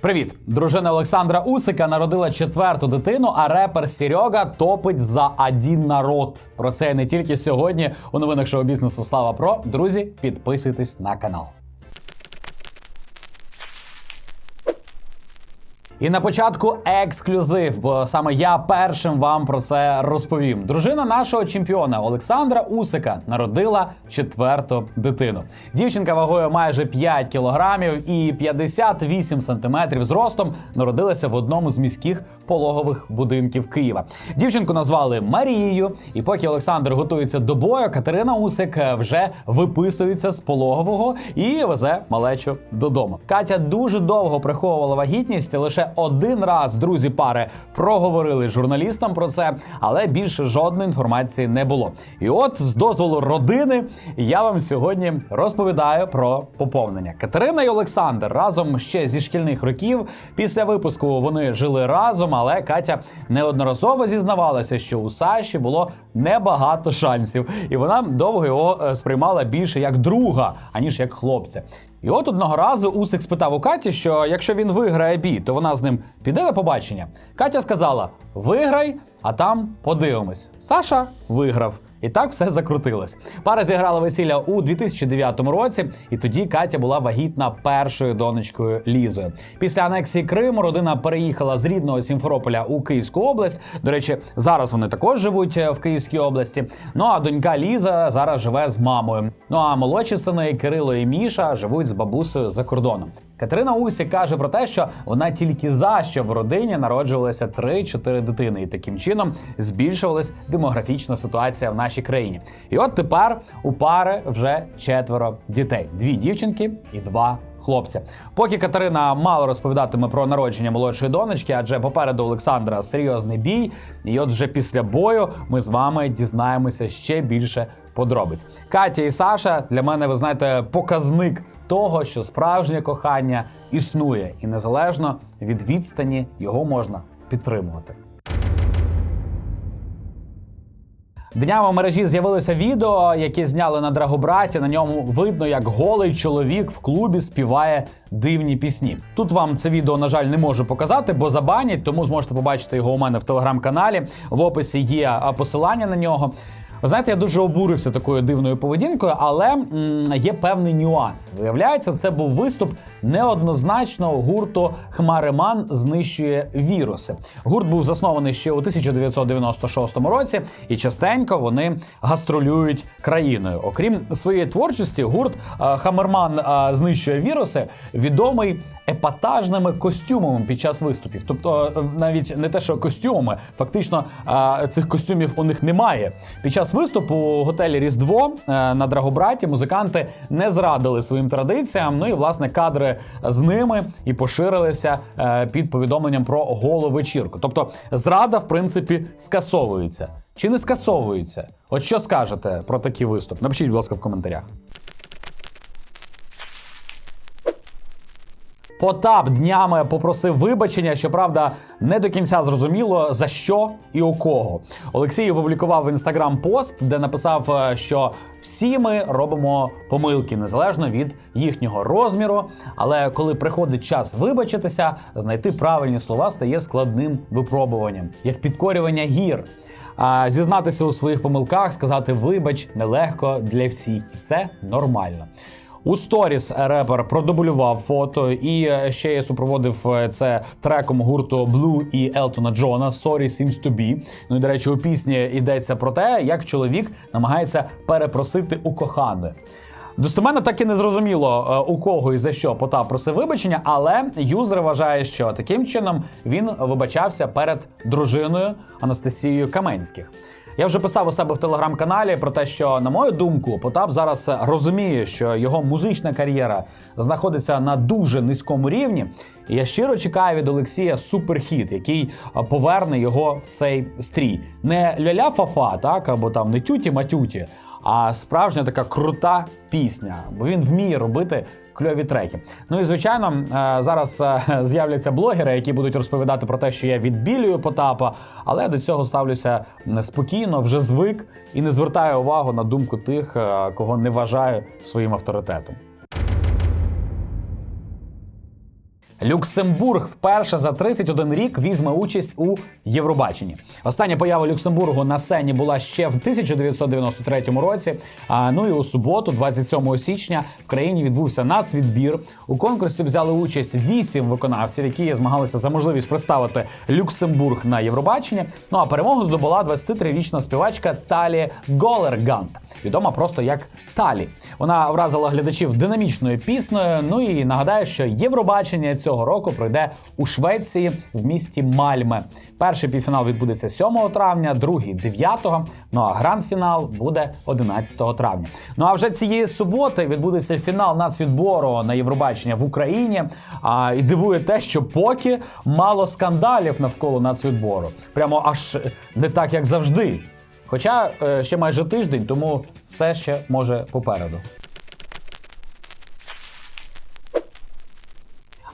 Привіт, дружина Олександра Усика народила четверту дитину, а репер Серега топить за один народ. Про це не тільки сьогодні у новинах шоу бізнесу. Слава Про. Друзі, підписуйтесь на канал. І на початку ексклюзив, бо саме я першим вам про це розповім. Дружина нашого чемпіона Олександра Усика народила четверту дитину. Дівчинка вагою майже 5 кілограмів і 58 сантиметрів зростом народилася в одному з міських пологових будинків Києва. Дівчинку назвали Марією, і поки Олександр готується до бою, Катерина Усик вже виписується з пологового і везе малечу додому. Катя дуже довго приховувала вагітність. Лише один раз друзі пари проговорили журналістам про це, але більше жодної інформації не було. І от з дозволу родини я вам сьогодні розповідаю про поповнення. Катерина і Олександр разом ще зі шкільних років. Після випуску вони жили разом, але Катя неодноразово зізнавалася, що у Саші було небагато шансів, і вона довго його е, сприймала більше як друга, аніж як хлопця. І от одного разу Усик спитав у Каті, що якщо він виграє бій, то вона з ним піде на побачення. Катя сказала: виграй, а там подивимось. Саша виграв. І так все закрутилось. Пара зіграла весілля у 2009 році, і тоді Катя була вагітна першою донечкою Лізою. Після анексії Криму родина переїхала з рідного Сімферополя у Київську область. До речі, зараз вони також живуть е, в Київській області. Ну а донька Ліза зараз живе з мамою. Ну а молодші сини Кирило і Міша живуть з бабусею за кордоном. Катерина Усі каже про те, що вона тільки за що в родині народжувалися 3-4 дитини, і таким чином збільшувалась демографічна ситуація в нашій країні. І от тепер у пари вже четверо дітей: дві дівчинки і два. Хлопця, поки Катерина мало розповідатиме про народження молодшої донечки, адже попереду Олександра серйозний бій. І от вже після бою ми з вами дізнаємося ще більше подробиць. Катя і Саша для мене, ви знаєте, показник того, що справжнє кохання існує, і незалежно від відстані його можна підтримувати. Днями в мережі з'явилося відео, яке зняли на Драгобраті. На ньому видно, як голий чоловік в клубі співає дивні пісні. Тут вам це відео, на жаль, не можу показати, бо забанять, тому зможете побачити його у мене в телеграм-каналі. В описі є посилання на нього. Ви знаєте, я дуже обурився такою дивною поведінкою, але м, є певний нюанс. Виявляється, це був виступ неоднозначного гурту Хмариман знищує віруси. Гурт був заснований ще у 1996 році, і частенько вони гастролюють країною. Окрім своєї творчості, гурт е, Хамерман е, знищує віруси відомий епатажними костюмами під час виступів. Тобто, е, навіть не те, що костюмами, фактично цих костюмів у них немає. Під час виступу у готелі Різдво е, на Драгобраті музиканти не зрадили своїм традиціям. Ну і власне кадри з ними і поширилися е, під повідомленням про голу вечірку. Тобто, зрада, в принципі, скасовується. Чи не скасовується? От що скажете про такий виступ? Напишіть, будь ласка, в коментарях. Потап днями попросив вибачення, щоправда, не до кінця зрозуміло за що і у кого. Олексій опублікував в інстаграм пост, де написав, е, що всі ми робимо помилки незалежно від їхнього розміру. Але коли приходить час вибачитися, знайти правильні слова стає складним випробуванням, як підкорювання гір. А зізнатися у своїх помилках, сказати вибач нелегко для всіх, і це нормально. У сторіс репер продублював фото і е, ще я супроводив е, це треком гурту Blue і Елтона Джона «Sorry seems to be». Ну і до речі, у пісні йдеться про те, як чоловік намагається перепросити у коханої. Достеменно так і не зрозуміло, е, у кого і за що Потап просив вибачення, але юзер вважає, що таким чином він вибачався перед дружиною Анастасією Каменських. Я вже писав у себе в телеграм-каналі про те, що, на мою думку, Потап зараз розуміє, що його музична кар'єра знаходиться на дуже низькому рівні. І я щиро чекаю від Олексія суперхіт, який поверне його в цей стрій. Не ля-ля фафа, так або там не тюті-матюті, а справжня така крута пісня, бо він вміє робити кльові треки. Ну і звичайно, е, зараз е, з'являться блогери, які будуть розповідати про те, що я відбілюю Потапа, але до цього ставлюся спокійно, вже звик і не звертаю увагу на думку тих, е, кого не вважаю своїм авторитетом. Люксембург вперше за 31 рік візьме участь у Євробаченні. Остання поява Люксембургу на сцені була ще в 1993 році. А ну і у суботу, 27 січня, в країні відбувся нацвідбір. У конкурсі взяли участь вісім виконавців, які змагалися за можливість представити Люксембург на Євробаченні. Ну а перемогу здобула 23-річна співачка Талі Голергант, відома просто як Талі. Вона вразила глядачів динамічною піснею. Ну і нагадаю, що Євробачення цього року пройде у Швеції в місті Мальме. Перший півфінал відбудеться 7 травня, другий 9, ну а гранд-фінал буде 11 травня. Ну а вже цієї суботи відбудеться фінал нацвідбору на Євробачення в Україні. А і дивує те, що поки мало скандалів навколо нацвідбору. Прямо аж не так, як завжди. Хоча е, ще майже тиждень, тому все ще може попереду.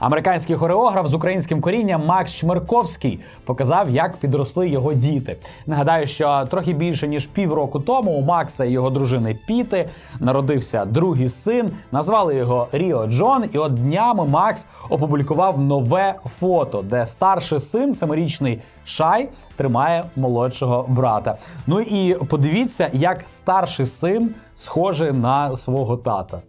Американський хореограф з українським корінням Макс Чмирковський показав, як підросли його діти. Нагадаю, що трохи більше ніж півроку тому у Макса і його дружини Піти народився другий син. Назвали його Ріо Джон. І от днями Макс опублікував нове фото, де старший син, семирічний Шай, тримає молодшого брата. Ну і подивіться, як старший син схожий на свого тата.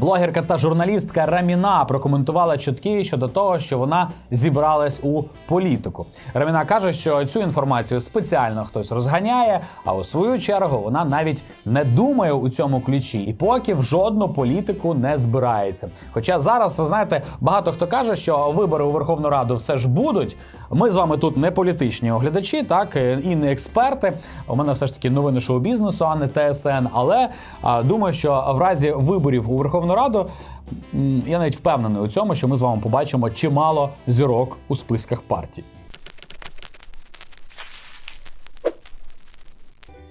Блогерка та журналістка Раміна прокоментувала чутки щодо того, що вона зібралась у політику. Раміна каже, що цю інформацію спеціально хтось розганяє, а у свою чергу вона навіть не думає у цьому ключі і поки в жодну політику не збирається. Хоча зараз ви знаєте, багато хто каже, що вибори у Верховну Раду все ж будуть. Ми з вами тут не політичні оглядачі, так і не експерти. У мене все ж таки новини шоу-бізнесу, а не ТСН. Але а, думаю, що в разі виборів у Верховну Раду я навіть впевнений у цьому, що ми з вами побачимо чимало зірок у списках партій.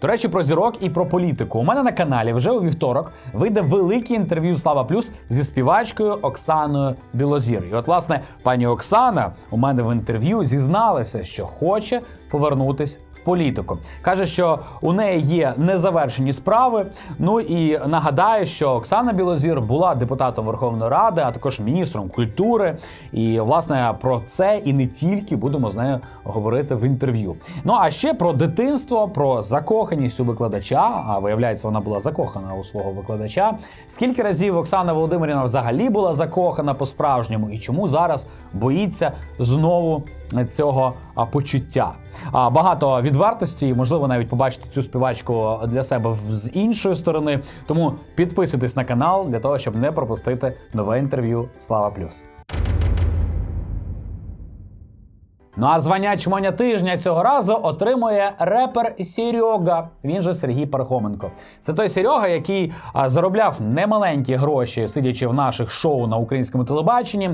До речі, про зірок і про політику. У мене на каналі вже у вівторок вийде велике інтерв'ю Слава Плюс зі співачкою Оксаною Білозір. І от, власне, пані Оксана у мене в інтерв'ю зізналася, що хоче повернутись політику. Каже, що у неї є незавершені справи. Ну і нагадаю, що Оксана Білозір була депутатом Верховної Ради, а також міністром культури. І власне про це і не тільки будемо з нею говорити в інтерв'ю. Ну а ще про дитинство, про закоханість у викладача. А виявляється, вона була закохана у свого викладача. Скільки разів Оксана Володимирівна взагалі була закохана по-справжньому, і чому зараз боїться знову цього почуття? Багато відвертості, можливо, навіть побачити цю співачку для себе з іншої сторони. Тому підписуйтесь на канал для того, щоб не пропустити нове інтерв'ю. Слава плюс! Ну а звання чмоня тижня цього разу отримує репер Серега. Він же Сергій Пархоменко. Це той Серега, який а, заробляв немаленькі гроші, сидячи в наших шоу на українському телебаченні.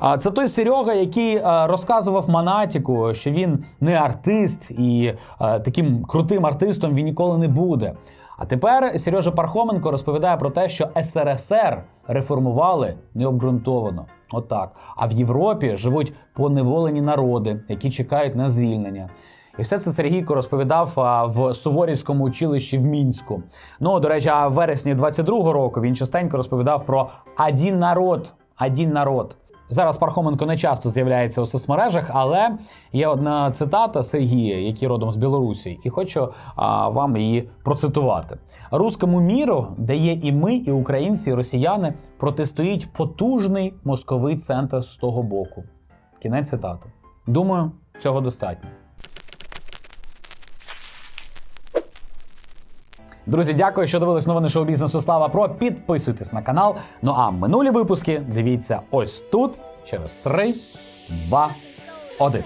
А це той Серега, який а, розказував Манатіку, що він не артист, і а, таким крутим артистом він ніколи не буде. А тепер Сережа Пархоменко розповідає про те, що СРСР реформували необґрунтовано. Отак. А в Європі живуть поневолені народи, які чекають на звільнення. І все це Сергійко розповідав в Суворівському училищі в Мінську. Ну, до речі, в вересні 22-го року він частенько розповідав про один народ. Один народ. Зараз Пархоменко не часто з'являється у соцмережах, але є одна цитата Сергія, який родом з Білорусі, і хочу а, вам її процитувати: Руському міру, де є і ми, і українці, і росіяни, протистоїть потужний московий центр з того боку. Кінець цитати. Думаю, цього достатньо. Друзі, дякую, що дивились новини шоу бізнесу Слава Про. Підписуйтесь на канал. Ну а минулі випуски дивіться ось тут через 3, 2, 1.